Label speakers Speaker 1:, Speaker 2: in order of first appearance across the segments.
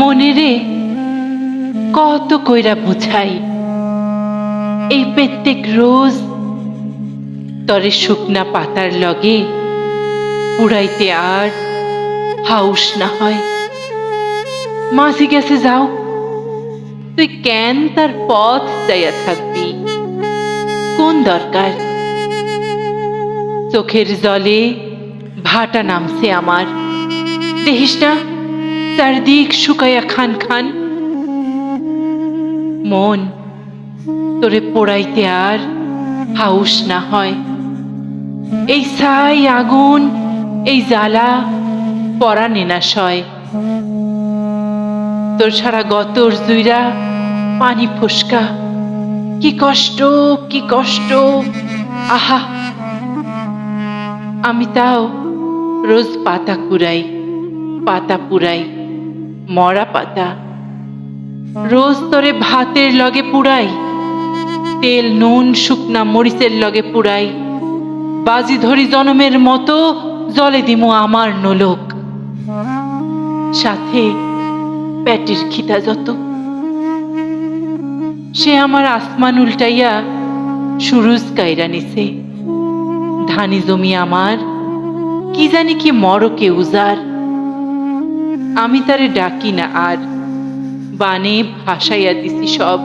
Speaker 1: মনে রে কত কইরা বুঝাই, এই প্রত্যেক রোজ তরে শুকনা পাতার লগে উড়াইতে আর হাউস না হয়। মাসি গেছে, যাও, তুই কেন তার পথ যাইয়া থাকবি? কোন দরকার? চোখের জলে ভাটা নামছে আমার। দেখিস না চারদিক শুকাইয়া খান খান মন তোরে পোড়াইতে আর হাউস না হয় এই ছাই আগুন এই জ্বালা পরাণে না সয় তোর সারা গতর জুইরা পানি ফোসকা কি কষ্ট কি কষ্ট আহা আমি তাও রোজ পাতা কুড়াই পাতা পুরাই মরা পাতা। রোজ তোরে ভাতের লগে পুড়াই, তেল, নুন, শুকনা মরিচের লগে পুড়াই। বাজি ধরি জনমের মতো, জলে দিমু আমার নোলক। সাথে পেটের খিতা যত। সে আমার আসমান উল্টাইয়া সুরুজ কাইরা নিছে। ধানি জমি আমার, কি জানি কি মরকে উজার আমি তারে ডাকি না আর বানে ভাসাইয়া দিছি সব।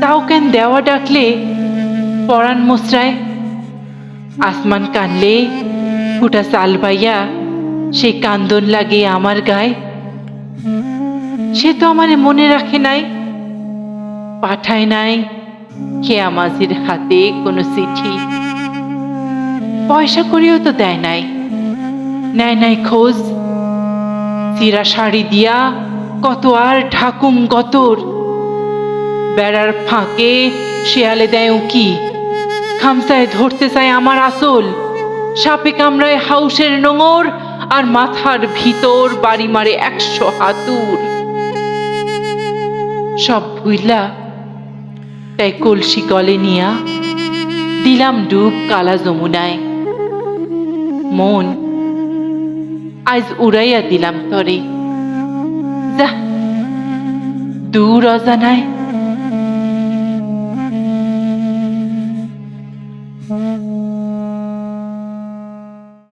Speaker 1: তাও কেন দেওয়া ডাকলে পরাণ মোসরায় আসমান কানলে ফুটা চাল পাইয়া সেই কান্দন লাগে আমার গায়ে। সে তো আমার মনে রাখে নাই, পাঠায় নাই খেয়া মাঝির হাতে কোনো চিঠি। পয়সা করিও তো দেয় নাই। নেয় নাই খোঁজ। চিরা শাড়ি দিয়া কত আর ঢাকুম গতর। বেড়ার ফাঁকে শেয়ালে দেয় উকি। খামসায় ধরতে চায় আমার আসল। সাপে কামড়ায় হাউসের নোঙর আর মাথার ভিতর বাড়ি মারে একশো হাতুর। সব ভুইলা তাই কলসি গলে নিয়া দিলাম ডুব কালা যমুনায়। মন আজ উড়াইয়া দিলাম তরে। যা দূর অজানায়